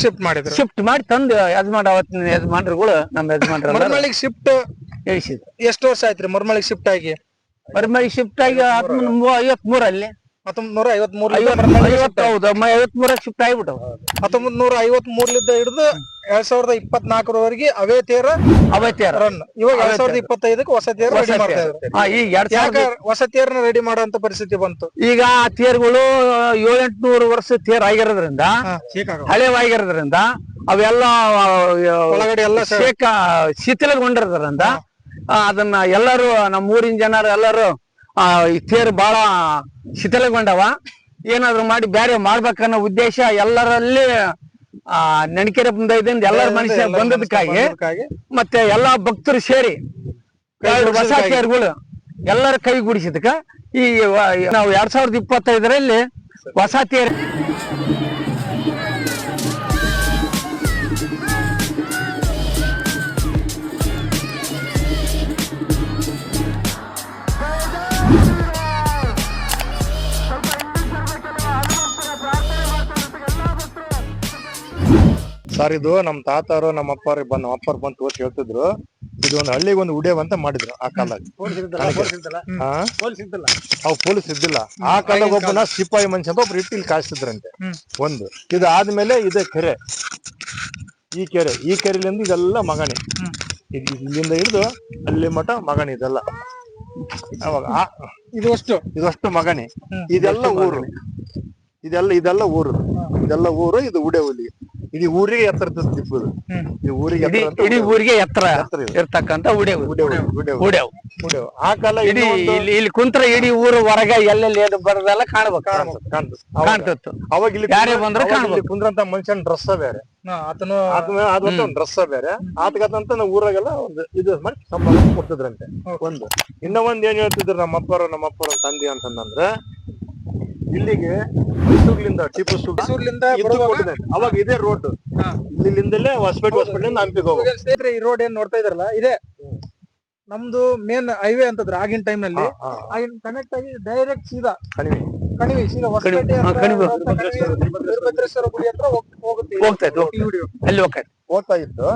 ಶಿಫ್ಟ್ ಮಾಡಿದ್ರು. ಶಿಫ್ಟ್ ಮಾಡಿ ತಂದು ಯಜಮಾನ್ ಅವತ್ತಿನ ಯಜಮಾನ್ರುಗಳು ನಮ್ಮ ಯಜಮಾನ್ರು ಮರಿಮಳಿಗೆ ಶಿಫ್ಟ್ ಇಳಿಸಿದ್ರು ಎಷ್ಟು ವರ್ಷ ಆಯ್ತ್ರಿ ಮರ್ಮಳಿಗೆ ಶಿಫ್ಟ್ ಆಗಿ? ಮರ್ಮಳಿ ಶಿಫ್ಟ್ ಆಗಿ ಐವತ್ ಮೂರಲ್ಲಿ ಹತ್ತೊಂಬತ್ ನೂರ ಐವತ್ ಮೂರ್ ಐವತ್ತು ಹೌದು ಐವತ್ ಮೂರಕ್ಕೆ ಶಿಫ್ಟ್ ಆಗಿಬಿಟ್ಟವು. ಹತ್ತೊಂಬತ್ ನೂರ ಐವತ್ ಮೂರ್ಲಿದ್ದ ಹಿಡಿದು ಎರಡ್ ಸಾವಿರದ ಇಪ್ಪತ್ನಾಲ್ಕರವರೆಗೆ ಅವೇ ತೇರ ಅವತ್ತೇರ ರನ್ ಇವಾಗ ಎರಡ್ ಸಾವಿರದ ಇಪ್ಪತ್ತೈದಕ್ಕೆ ಹೊಸ ತೇರ ರೆಡಿ ಮಾಡ್ತಾ ಇದ್ದಾರೆ. ಹೊಸ ತೇರ್ನ ರೆಡಿ ಮಾಡೋಂತ ಪರಿಸ್ಥಿತಿ ಬಂತು? ಈಗ ಆ ತೇರ್ಗಳು ಏಳೆಂಟ್ನೂರು ವರ್ಷ ತೇರ್ ಆಗಿರೋದ್ರಿಂದ ಹಳೆವಾಗಿರೋದ್ರಿಂದ ಅವೆಲ್ಲ ಅವೆಲ್ಲಾ ಒಳಗಡೆ ಎಲ್ಲ ಶೇಕ ಶಿಥಿಲಗೊಂಡಿರೋದ್ರಿಂದ ಅದನ್ನ ಎಲ್ಲರೂ ನಮ್ಮ ಊರಿನ ಜನರು ಎಲ್ಲರೂ ಆ, ಈ ತೇರು ಬಹಳ ಶಿಥಿಲಗೊಂಡವ. ಏನಾದ್ರು ಮಾಡಿ ಬೇರೆ ಮಾಡ್ಬೇಕನ್ನೋ ಉದ್ದೇಶ ಎಲ್ಲರಲ್ಲಿ ಆ ನೆನಕೆರೆ ಇದರಿಂದ ಎಲ್ಲರ ಮನುಷ್ಯ ಬಂದದಕ್ಕಾಗಿ ಮತ್ತೆ ಎಲ್ಲಾ ಭಕ್ತರು ಸೇರಿ ಎರಡು ಹೊಸ. ತೇರುಗಳು ಎಲ್ಲರ ಕೈಗೂಡಿಸಿದಕ್ಕ ಈ ವ- ನಾವು ಎರಡ್ ಸಾವಿರದ ಇಪ್ಪತ್ತೈದರಲ್ಲಿ ಹೊಸ ತೇರು ಸರ್ ಇದು ನಮ್ ತಾತಾರು ನಮ್ಮ ಅಪ್ಪಾರು ಬಂದ್ ನಮ್ಮ ಅಪ್ಪಾರು ಬಂದು ತೋರ್ಸಿ ಹೇಳ್ತಿದ್ರು. ಇದು ಒಂದು ಹಳ್ಳಿಗೆ ಒಂದು ಉಡೇವ್ ಅಂತ ಮಾಡಿದ್ರು ಆ ಕಾಲದಾಗ. ಹಾ? ಅವ್ ಪೊಲೀಸ್ ಇದ್ದಿಲ್ಲ. ಆ ಕಾಲದಾಗ ಒಬ್ಬನ ಸಿಪಾಯಿ ಮನುಷ್ಯ ಅಂತ ಒಬ್ರು ಇಟ್ಟು ಇಲ್ಲಿ ಕಾಯಿಸ್ತಿದ್ರಂತೆ ಒಂದು. ಇದು ಆದ್ಮೇಲೆ ಇದೆ ಕೆರೆ. ಈ ಕೆರೆ. ಈ ಕೆರೆಲಿಂದ ಇದೆಲ್ಲ ಮಗಣಿ. ಇದ್- ಇಲ್ಲಿಂದ ಹಿಡಿದು ಅಲ್ಲಿ ಮಠ ಮಗಣಿ ಇದೆಲ್ಲ. ಅವಾಗ ಆ- ಇದು ಅಷ್ಟು. ಇದಷ್ಟು ಮಗಣಿ. ಇದೆಲ್ಲ ಊರು. ಇದೆಲ್ಲ ಇದೆಲ್ಲ ಊರು. ಇದೆಲ್ಲ ಊರು ಇದು ಉಡೆ ಹುಲಿ. ಇಡೀ ಊರಿಗೆ ಎತ್ತರ ದಿಪ್ಪದು ಈ ಊರಿಗೆ ಇಡೀ ಇಡೀ ಊರಿಗೆ ಎತ್ತರ. ಇರ್ತಕ್ಕಂತ ಉಡೇವು. ಉಡೇವು ಆ ಕಾಲ ಇಡೀ ಇಲ್ಲಿ ಇಲ್ಲಿ ಕುಂತ್ರ ಇಡೀ ಊರು ಹೊರಗ ಎಲ್ಲೆಲ್ಲಿ ಏನು ಬರೋದೆಲ್ಲ ಕಾಣ್ಬೇಕು. ಅವಾಗ- ಕಾಣ್ತಿತ್ತು. ಅವಾಗ ಇಲ್ಲಿ ಯಾರೇ ಬಂದ್ರೆ ಕಾಣ್ಬೇಕು. ಕುಂದ್ರಂತ ಮನುಷ್ಯನ ಡ್ರೆಸ್ ಬೇರೆ. ಆತನು ಅದೊಂದು ಒಂದು ಡ್ರೆಸ್ ಬೇರೆ. ಆತಗಂತ ನಾವು ಊರಾಗೆಲ್ಲ ಒಂದು ಇದು ಮಾಡಿ ಸಂಬಳ ಕೊಡ್ತಿದ್ರಂತೆ. ಒಂದು. ಇನ್ನ ಒಂದ್ ಏನ್ ಹೇಳ್ತಿದ್ರು ನಮ್ಮ ಅಪ್ಪರು ನಮ್ಮ ಅಪ್ಪರ ತಂದೆ ಅಂತಂದ್ರೆ ಇಲ್ಲಿಗೆ ಮೈಸೂರ್ಲಿಂದ ಟಿಪ್ಪು ಸುಲ್ತಾನ್ ಅವಾಗ ಇದೇ ರೋಡ್ ಇಲ್ಲಿಂದಲೇ ಹೊಸಪೇಟೆ ಹೊಸಪೇಟೆ ಹಂಪಿಗೆ ಹೋಗೋದು ಸ್ನೇಹಿತರೆ ಈ ರೋಡ್ ಏನ್ ನೋಡ್ತಾ ಇದ್ರಲ್ಲ ಇದೆ. ನಮ್ದು ಮೇನ್ ಹೈವೇ ಅಂತಂದ್ರೆ ಆಗಿನ ಟೈಮ್ನಲ್ಲಿ. ಆಗಿನ ಕನೆಕ್ಟ್ ಆಗಿ ಡೈರೆಕ್ಟ್ ಸೀದಾ ಕಣಿವೆ. ಕಣಿವೆ ಸೀದಾ ಹೊಸಪೇಟೆ ಹಾ, ಹತ್ರ ಕಣಿವೆ. ವೀರಭದ್ರೇಶ್ವರ ಗುಡಿ ಹತ್ರ ಹೋಗ್- ಹೋಗುತ್ತೆ ಹೋಗ್ತೈತೆ, ಹೋಗ್ತೈತೆ. ಈ ವಿಡಿಯೋ ಅಲ್ಲಿ ಹೋಗ್ತೈತೆ ಹೋಗ್ತಾ ಇತ್ತು.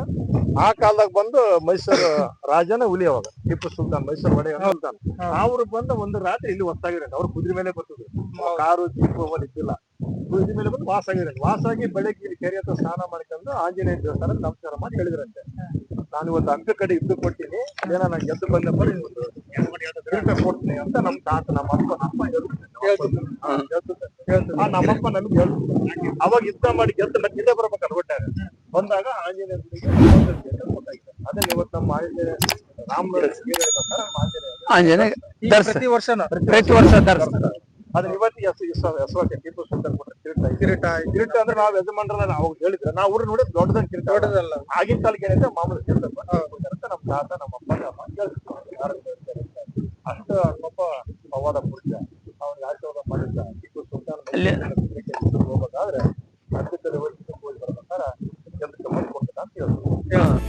ಆ ಕಾಲದಾಗ ಬಂದು ಮೈಸೂರು ರಾಜನ ಹುಲಿ ಅವಾಗ. ಟಿಪ್ಪು ಸುಲ್ತಾನ್ ಮೈಸೂರು ಒಡೆಯ ಸುಲ್ತಾನ್. ಅವ್ರು ಬಂದು ಒಂದು ರಾತ್ರಿ ಇಲ್ಲಿ ಹೊತ್ತಾಗಿರಂತೆ ಅವ್ರು ಕುದುರೆ ಮೇಲೆ ಬರ್ತಿದ್ರು. ಕಾರು ಜೀಪು ಇದ್ದಿಲ್ಲ. ಕುದುರೆ ಮೇಲೆ ಬಂದು ವಾಸ ಆಗಿರಂತೆ ವಾಸ ಆಗಿ ಬೆಳಗ್ಗೆ ಇಲ್ಲಿ ಕೆರೆ ಹತ್ರ ಸ್ನಾನ ಮಾಡ್ಕೊಂಡು ಆಂಜನೇಯ ದೇವಸ್ಥಾನ ನಮಸ್ಕಾರ ಮಾಡಿ ಹೇಳಿದ್ರಂತೆ. ನಾನು ಇವತ್ತು ಅಂಕ ಕಡೆ ಇದ್ದು ಕೊಟ್ಟಿನಿ ಏನೋ ನಾನು ಗೆದ್ದು ಬಂದಪ್ಪ ನೀನು ಒಂದು ಕಿರೀಟ ಕೊಡ್ತೀನಿ ಅಂತ ನಮ್ ತಾತ ನಮ್ಮ ಅಪ್ಪ ನಮ್ಮ. ಆ, ನಮ್ಮಪ್ಪ ನಮ್ಗೆ ಹೇಳ್ತು ಅವಾಗ ಯುದ್ಧ ಮಾಡಿ ಗೆದ್ದು ಮತ್ತೆ ಹಿಂದೆ ಬರ್ಬೇಕು ಒಟ್ಟಾರೆ ಬಂದಾಗ ಆಂಜನೇಯ ಅದೇ ಇವತ್ತು ನಮ್ಮ ಆಂಜನೇಯ ರಾಮ ಆಂಜನೇಯ ಆಂಜನೇಯ ಪ್ರತಿ ವರ್ಷನ ಪ್ರತಿ ವರ್ಷ ದರ್ಶ ಅದನ್ನ ಇವತ್ತು ಎಸ್ ಎಸ್ ಎಸ್ವಾಕೆ ಟಿಪ್ಪು ಸುಲ್ತಾನ್ ಕೊಟ್ಟ ಕಿರೀಟ ಇದು. ಕಿರೀಟ ಕಿರೀಟ ಅಂದ್ರೆ ನಾವು ಯಜಮಾನ್ರನ್ನ ನಾವು ಹೇಳಿದ್ರೆ ನಾವು ಊರು ನೋಡಿ ದೊಡ್ಡದನ್ ಕಿರೀಟ ದೊಡ್ಡದಲ್ಲ. ಆಗಿನ ಕಾಲಕ್ಕೆ ಏನೈತೆ ಮಾಮೂಲಿ ಕಿರೀಟ ಅಂತ ನಮ್ಮ ತಾತ ನಮ್ಮ ಅಪ್ಪ ನಮ್ಮ. ಯಾರು ಹೇಳ್ತಾರೆ ಅಂತ. ಅಷ್ಟು ನಮ್ಮಪ್ಪ ಪವಾಡ ಪುರುಷ. ಅವ್ರಿಗೆ ಆಶೀರ್ವಾದ ಮಾಡಿದ್ದ. ಟಿಪ್ಪು ಸುಲ್ತಾನ್ ಅಲ್ಲಿ- ಹೋಗ್ಬೇಕಾದ್ರೆ ಹೋಗಿ ಬರ್ಬೇಕಾದ್ರೆ ಅಂತ ಹೇಳ್ತಾರೆ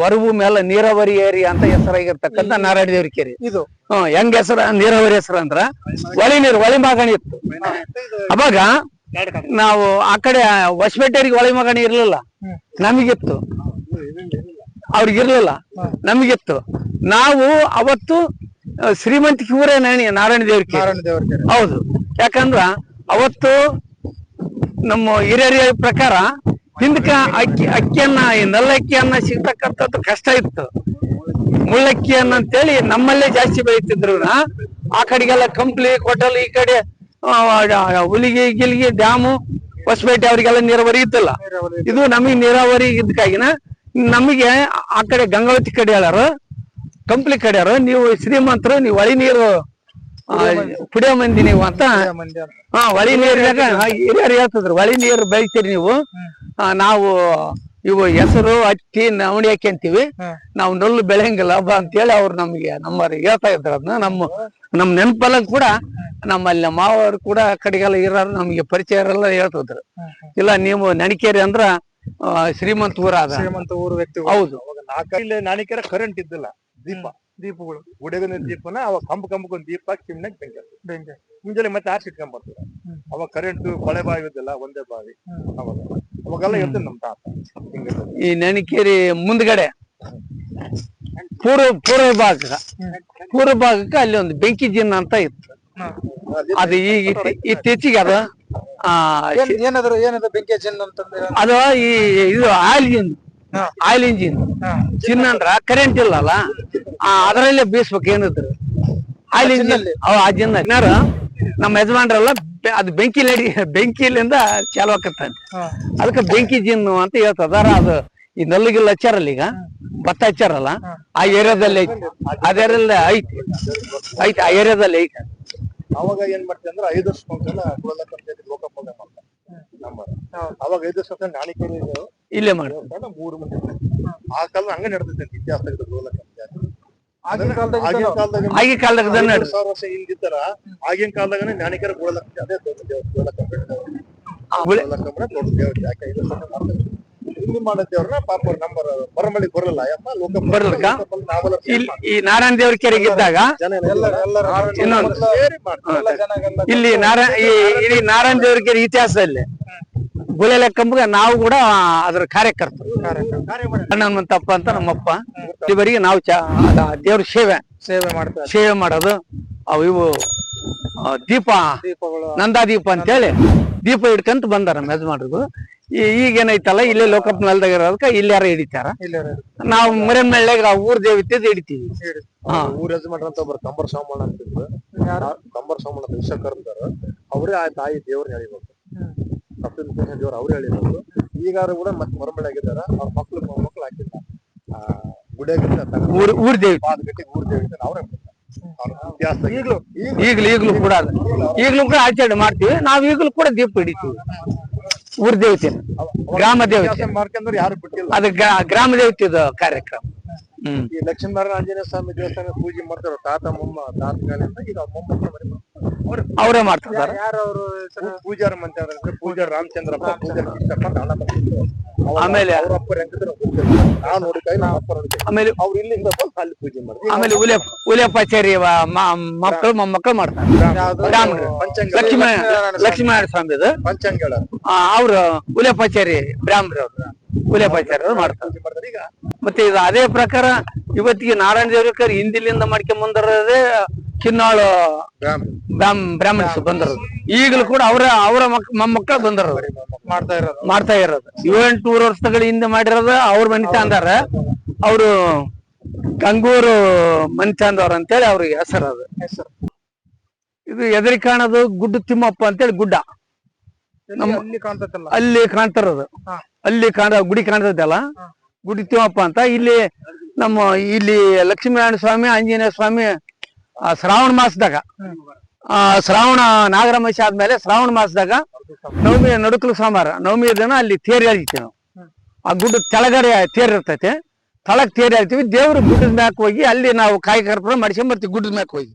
ಹೊರಗು ಮೇಲೆ ನೀರಾವರಿ ಏರಿ ಅಂತ ಹೆಸರಾಗಿರ್ತಕ್ಕಂಥ ನಾರಾಯಣ ದೇವ್ರ ಕೆರೆ. ಇದು. ಹ್ಮ್ ಹೆಂಗ್ ಹೆಸರ? ನೀರಾವರಿ ಹೆಸರು ಅಂದ್ರ ಒಳಿ ನೀರು ಒಳಿ ಮಾಗಣಿ ಇತ್ತು. ಅವಾಗ ನಾವು ಆ ಕಡೆ ಹೊಸಪೇಟೆರಿಗೆ ಒಳಿ ಮಾಗಣಿ ಇರ್ಲಿಲ್ಲ. ನಮಗಿತ್ತು. ಅವ್ರಿಗಿರ್ಲಿಲ್ಲ ನಮಗಿತ್ತು. ನಾವು ಅವತ್ತು ಶ್ರೀಮಂತ ಕಿವರೇ ನಾಣಿ ನಾರಾಯಣ ದೇವ್ರ ಕೆರೆ. ನಾರಾಯಣ ದೇವರ ಕೆರೆ. ಹೌದು. ಯಾಕಂದ್ರ ಅವತ್ತು ನಮ್ಮ ಹಿರಿಯರ ಪ್ರಕಾರ ಹಿಂದಕ ಅಕ್ಕಿ, ಅಕ್ಕಿಯನ್ನ, ಈ ನಲ್ಲಕ್ಕಿಯನ್ನ ಸಿಗ್ತಕ್ಕಂಥದ್ದು ಕಷ್ಟ ಇತ್ತು. ಮುಳ್ಳಕ್ಕಿಯನ್ನ ಅಂತೇಳಿ ನಮ್ಮಲ್ಲೇ ಜಾಸ್ತಿ ಬೆಳೀತಿದ್ರು ಆ ಕಡೆಗೆಲ್ಲ ಕಂಪ್ಲಿ ಕೊಟ್ಟಲು ಈ ಕಡೆ ಹುಲಿಗಿ, ಗಿಲ್ಗಿ, ಡ್ಯಾಮು, ಹೊಸಪೇಟೆ ಅವರಿಗೆಲ್ಲ ನೀರಾವರಿ ಇತ್ತಲ್ಲ. ಇದು ನಮಗೆ ನೀರಾವರಿ ಇದ್ದಕ್ಕಾಗಿನ ನಮಗೆ ಆ ಕಡೆ ಗಂಗಾವತಿ ಕಡೆ ಹೇಳಾರು. ಕಂಪ್ಲಿ ಕಡೆಯಾರ ನೀವು ಶ್ರೀಮಂತರು, ನೀವು ಹೊಳಿ ನೀರು ಕುಡಿಯೋ ಮಂದಿ. ನೀವು ಅಂತ. ಹಾ ಹೊಳಿ ನೀರ್ನಾಗ ಹಿರಿಯರು ಹೇಳ್ತಿದ್ರು ಹೊಳಿ ನೀರು ಬೆಳಿತೀರಿ ನೀವು. ನಾವು ಇವು ಹೆಸರು ಅಟ್ಟಿ ನವಣಿ ಹಾಕ್ಯಂತೀವಿ ಅಂತೀವಿ. ನಾವು ನಲ್ಲು ಬೆಳೆಯಂಗಿಲ್ಲ ಅಂತ ಅಂತೇಳಿ ಅವ್ರು ನಮ್ಗೆ ನಮ್ಮ ಹೇಳ್ತಾ ಇದ್ರ ಅದನ್ನ. ನಮ್ಮ ನಮ್ ನೆನಪಲ್ಲ ಕೂಡ ನಮ್ಮಲ್ಲಿ ನಮ್ಮ ಮಾವರು ಕೂಡ ಕಡೆಗೆಲ್ಲ ಇರೋರು ನಮ್ಗೆ ಪರಿಚಯ ಇರಲ್ಲ ಹೇಳ್ತಿದ್ರು ಇಲ್ಲ ನೀವು ನಣಿಕೇರಿ ಅಂದ್ರ ಶ್ರೀಮಂತ ಊರ ಶ್ರೀಮಂತ ಊರು ವ್ಯಕ್ತಿ. ಹೌದು. ಇಲ್ಲಿ ಕರೆಂಟ್ ಇದ್ದಿಲ್ಲ. ದೀಪ. ದೀಪಗಳು. ಗುಡಿಗಿನ ದೀಪನ ಅವಾಗ ಕಂಬ ಕಂಬಕ್ಕೊಂದ್ ದೀಪ ಚಿಮ್ನಾಗ ಬೆಂಕಿ ಹಚ್ಚೋದು. ಬೆಂಕಿ ಮುಂಜಾನೆ ಮತ್ತೆ ಆರ್ಸಿ ಇಟ್ಕೊಂಡ್ ಬರ್ತಾರೆ ಅವಾಗ ಕರೆಂಟ್ ಕೊಳೆ ಬಾವಿ ಇದ್ದಿಲ್ಲ ಒಂದೇ ಬಾವಿ. ಅವಾಗ. ಅವಾಗೆಲ್ಲ ಇರ್ತದೆ ನಮ್ ತಾತ. ಈ ನೆನಕೇರಿ ಮುಂದ್ಗಡೆ ಪೂರ್ವ ಪೂರ್ವ ಭಾಗ ಪೂರ್ವ ಭಾಗಕ್ಕೆ ಅಲ್ಲಿ ಒಂದು ಬೆಂಕಿ ಜಿನ್ ಅಂತ ಇತ್ತು. ಅದು ಈಗ ಇತ್ತೀಚಿಗೆ ಇತ್ತೀಚೆಗೆ ಅದು ಆ ಏನ್ ಏನದ್ರ ಏನದ ಬೆಂಕಿ ಜಿನ್ ಅಂತಂದ್ರೆ ಅದು ಈ ಇದು ಆಲಿ ಇಂಜಿನ್ ಆಯಿಲ್ ಇಂಜಿನ್. ಚಿನ್ನ ಅಂದ್ರ ಕರೆಂಟ್ ಇಲ್ಲಲ್ಲ ಆ ಅದರಲ್ಲೇ ಬೀಸ್ಬೇಕು ಏನಿದ್ರು. ಆಯಿಲ್ ಇಂಜಿನ್ ಆ ಜಿನ್ ಏನಾರ ನಮ್ಮ ಯಜಮಾನ್ರಲ್ಲ ಅದು ಬೆಂಕಿ ಲಡಿ ಬೆಂಕಿಲಿಂದ ಚಾಲು ಆಕತ್ತಂತೆ ಅದಕ್ಕೆ ಬೆಂಕಿ ಜಿನ್ನು ಅಂತ ಹೇಳ್ತದಾರ. ಅದು ಈ ನಲ್ಲಿಗಿಲ್ಲ ಹಚ್ಚಾರಲ್ಲ ಈಗ? ಭತ್ತ ಹಚ್ಚಾರಲ್ಲ? ಆ ಏರಿಯಾದಲ್ಲಿ ಐತಿ. ಅದರಲ್ಲಿ ಐತಿ. ಐತಿ ಆ ಏರಿಯಾದಲ್ಲಿ ಐತಿ. ಅವಾಗ ಏನ್ ಮಾಡ್ತೀವಿ ಅಂದ್ರೆ ಐದು ವರ್ಷ ಹೇಳಿ ಲೋಕಪೂಜೆ ಮಾಡ್ತಾರೆ. ನಮ್ಮ ಅವಾಗ ಐದು ವರ್ಷ ನಾಣಿಕೆರೆ ಇಲ್ಲೇ ಮಾಡಿ ದೇವಸ್ಥಾನ ಮೂರು ಮಂದಿ ಆ ಕಾಲ ಹಂಗ ನಡೆದೈತಿ ಇತಿಹಾಸ. ಆಗಿನ ಕಾಲದಾಗ ಆಗಿನ ಕಾಲದಾಗ ಕಾಲದಾಗ ಸಾವಿರ ವರ್ಷ ಹಿಂದಿತ್ತರ ಆಗಿನ ಕಾಲದಾಗನೇ ಜ್ಞಾನಿಕರ ಗುಳಲಕ್ಕ ಅದೇ ದೊಡ್ಡ ಮಾಡ್ತಾರೆ. ಇಲ್ಲಿ ಮಾಡೋ ದೇವ್ರನ್ನ ಪಾಪ ನಮ್ಮ ಬರಮಳಿ ಬರಲ್ಲ. ಯಪ್ಪ ಲೋಕ ಬರಲ್ಲ ನಾವೆಲ್ಲ ಈ ನಾರಾಯಣ ದೇವ್ರ ಕೆರೆಗೆ ಇದ್ದಾಗ ಇನ್ನೊಂದು ಮಾಡ್ತಾರೆ ಇಲ್ಲಿ ನಾರಾಯಣ ಈ ನಾರಾಯಣ ದೇವ್ರ ಕೆರೆ ಇತಿಹಾಸದಲ್ಲಿ. ಗುಳೆ ಲೆಕ್ಕಂಬಗ ನಾವು ಕೂಡ ಅದ್ರ ಕಾರ್ಯಕರ್ತರು. ಹನುಮಂತಪ್ಪ ಅಂತ ನಮ್ಮಪ್ಪ. ಇವರಿಗೆ ನಾವು ದೇವ್ರ ಸೇವೆ. ಸೇವೆ ಮಾಡ್ತಾರೆ ಸೇವೆ ಮಾಡೋದು ಅವು ಇವು ದೀಪ. ನಂದಾ ದೀಪ ಅಂತೇಳಿ ದೀಪ ಹಿಡ್ಕಂತ ಬಂದಾರ ನಮ್ಮ ಯಜಮಾನ್ರಿಗೂ ಈಗ ಈಗೇನೈತಲ್ಲ ಇಲ್ಲೇ ಲೋಕಪ್ ನೆಲದಾಗ ಇರೋದಕ್ಕ ಇಲ್ಲಾರ ಹಿಡಿತಾರ? ನಾವು ನಾವು ಮರೆಮೆಳ್ಳೆಗ ಊರ್ ದೇವತೆ ಹಿಡಿತೀವಿ. ಊರ ಯಜಮಾನ್ರು ಅಂತ ಒಬ್ರು ಕಂಬರ್ ಸಾಮಣ್ಣ ಅಂತಿದ್ರು ಕಂಬರ್ ಸಾಮಣ್ಣ ಅಂತ ವಿಶ್ವಕರ್ಮದವ್ರು ಅವರೇ ಆ ತಾಯಿ ದೇವ್ರನ್ನ ಹೇಳಿಬೇಕು ಸಪ್ತಮ ದೇವ್ರು ಅವ್ರು ಹೇಳಿರೋದು. ಈಗಾರು ಕೂಡ ಮತ್ತೆ ಮರಮಳಾಗಿದ್ದಾರೆ ಅವ್ರ ಮಕ್ಳು ಮೊಮ್ಮಕ್ಳು ಹಾಕಿಲ್ಲ. ಗುಡಿಯಾಗಿಂದ ಊರ್ ಅವ್ರೇ ಈಗಲೂ ಈಗ್ಲೂ ಈಗ್ಲೂ ಕೂಡ ಈಗಲೂ ಕೂಡ ಆಚರಣೆ ಮಾಡ್ತೀವಿ. ನಾವ್ ಈಗಲೂ ಕೂಡ ದೀಪ ಹಿಡಿತೀವಿ. ಊರ್ ದೇವತೆ. ಗ್ರಾಮ ದೇವತೆ. ಮಾಡ್ಕೊಂಡ್ರೆ ಯಾರು ಬಿಟ್ಟಿಲ್ಲ. ಅದು ಗ್ರಾ- ಗ್ರಾಮ ದೇವತೆ ಕಾರ್ಯಕ್ರಮ. ಈ ಲಕ್ಷ್ಮೀನಾರಾಯಣ ಆಂಜನೇಯ ಸ್ವಾಮಿ ದೇವಸ್ಥಾನ ಪೂಜೆ ಮಾಡ್ತಾರ ತಾತ ಮೊಮ್ಮ ತಾತಗಳಿಂದ ಈಗ ಮೊಮ್ಮ ಅವ್ರು ಅವರೇ ಮಾಡ್ತಿದಾರ ಯಾರು ಅವರು ಪೂಜಾರ ಮಂತ್ರಿ ಅಂದ್ರೆ ಪೂಜಾರ ರಾಮಚಂದ್ರಪ್ಪ ಪೂಜಾರ ಕೃಷ್ಣಪ್ಪ ಅಂತ ಆಮೇಲೆ ನಾವು ನೋಡಿಕಾಯಿ ನಮ್ಮ ಅಪ್ಪ ಆಮೇಲೆ ಅವ್ರು ಇಲ್ಲಿಂದ ಬಂದು ಅಲ್ಲಿ ಪೂಜೆ ಮಾಡ್ತಾರೆ. ಆಮೇಲೆ ಉಲೆ ಉಲೆಪಾಚಾರಿ ಮಕ್ಕಳು ಮೊಮ್ಮಕ್ಕಳು ಮಾಡ್ತಾರೆ. ಬ್ರಾಹ್ಮಣರು ಲಕ್ಷ್ಮೀ ಲಕ್ಷ್ಮೀನಾರಾಯಣ ಸ್ವಾಮಿದು. ಪಂಚಾಂಗಳ ಅವ್ರು ಉಲೆಪಾಚಾರಿ ಬ್ರಾಹ್ಮಣರು ಅವ್ರು. ಉಲೆಪಾಚಾರಿ ಅವ್ರು ಮಾಡ್ತಾರೆ. ಪೂಜೆ ಮಾಡ್ತಾರೆ. ಈಗ ಮತ್ತೆ ಇದು ಅದೇ ಪ್ರಕಾರ ಇವತ್ತಿಗೆ ನಾರಾಯಣ ದೇವ್ರ ಹಿಂದಿಲಿಂದ ಮಾಡ್ಕೊಂಡ್ ಬಂದಿರೋದೇ ಕಿನ್ನಾಳು ಬ್ರಾಹ್ಮಣ. ಬ್ರಾಹ್ಮಣ್ಸ್ ಬಂದಿರೋದು. ಈಗಲೂ ಕೂಡ ಅವರ ಅವರ ಮಕ್ ಮೊಮ್ಮಕ್ಕಳು ಬಂದಿರೋದು. ಮಾಡ್ತಾ ಇರೋದು. ಮಾಡ್ತಾ ಇರೋದು. ಏಳೆಂಟೂರು ವರ್ಷಗಳ ಹಿಂದೆ ಮಾಡಿರೋದು ಅವ್ರ ಮನಿತ ಅಂದಾರ ಅವರು ಗಂಗೂರು ಮನಿತಾಂದವ್ರ ಅಂತೇಳಿ ಅವ್ರಿಗೆ ಹೆಸರು ಅದು. ಹೆಸರು. ಇದು ಎದುರಿ ಕಾಣೋದು ಗುಡ್ಡ ತಿಮ್ಮಪ್ಪ ಅಂತೇಳಿ ಗುಡ್ಡ. ಅಲ್ಲಿ ಕಾಣ್ತಿರೋದು. ಅಲ್ಲಿ ಕಾಣ ಗುಡಿ ಕಾಣ್ತದಲ್ಲ? ಗುಡಿ ತಿಮ್ಮಪ್ಪ ಅಂತ. ಇಲ್ಲಿ ನಮ್ಮ ಇಲ್ಲಿ ಲಕ್ಷ್ಮೀನಾರಾಯಣ ಸ್ವಾಮಿ ಆಂಜನೇಯ ಸ್ವಾಮಿ ಶ್ರಾವಣ ಮಾಸದಾಗ ಆ ಶ್ರಾವಣ ನಾಗರಮಾಸಿ ಆದ್ಮೇಲೆ ಶ್ರಾವಣ ಮಾಸದಾಗ ನವಮಿ ನಡುಕಲು ಸೋಮವಾರ ನವಮಿ ದಿನ ಅಲ್ಲಿ ತೇರ್ ಎಳಿತೀವಿ ನಾವು. ಆ ಗುಡ್ಡ ಕೆಳಗಡೆ ತೇರ್ ಇರ್ತೈತೆ. ತಳಕ್ ತೇರ್ ಎಳಿತೀವಿ. ದೇವ್ರ ಗುಡ್ಡದ ಮ್ಯಾಕ್ ಹೋಗಿ ಅಲ್ಲಿ ನಾವು ಕಾಯಿ ಕರ್ಪೂರ ಮಾಡ್ಕೊಂಡ್ ಬರ್ತೀವಿ ಗುಡ್ಡದ ಮ್ಯಾಕ್ ಹೋಗಿ.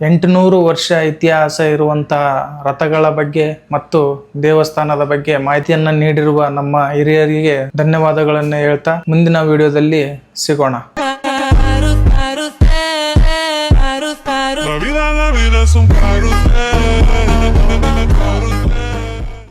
ಎಂಟುನೂರು ವರ್ಷ ಇತಿಹಾಸ ಇರುವಂತಹ ರಥಗಳ ಬಗ್ಗೆ ಮತ್ತು ದೇವಸ್ಥಾನದ ಬಗ್ಗೆ ಮಾಹಿತಿಯನ್ನ ನೀಡಿರುವ ನಮ್ಮ ಹಿರಿಯರಿಗೆ ಧನ್ಯವಾದಗಳನ್ನು ಹೇಳ್ತಾ ಮುಂದಿನ ವಿಡಿಯೋದಲ್ಲಿ ಸಿಗೋಣ. La vida, la vida es un.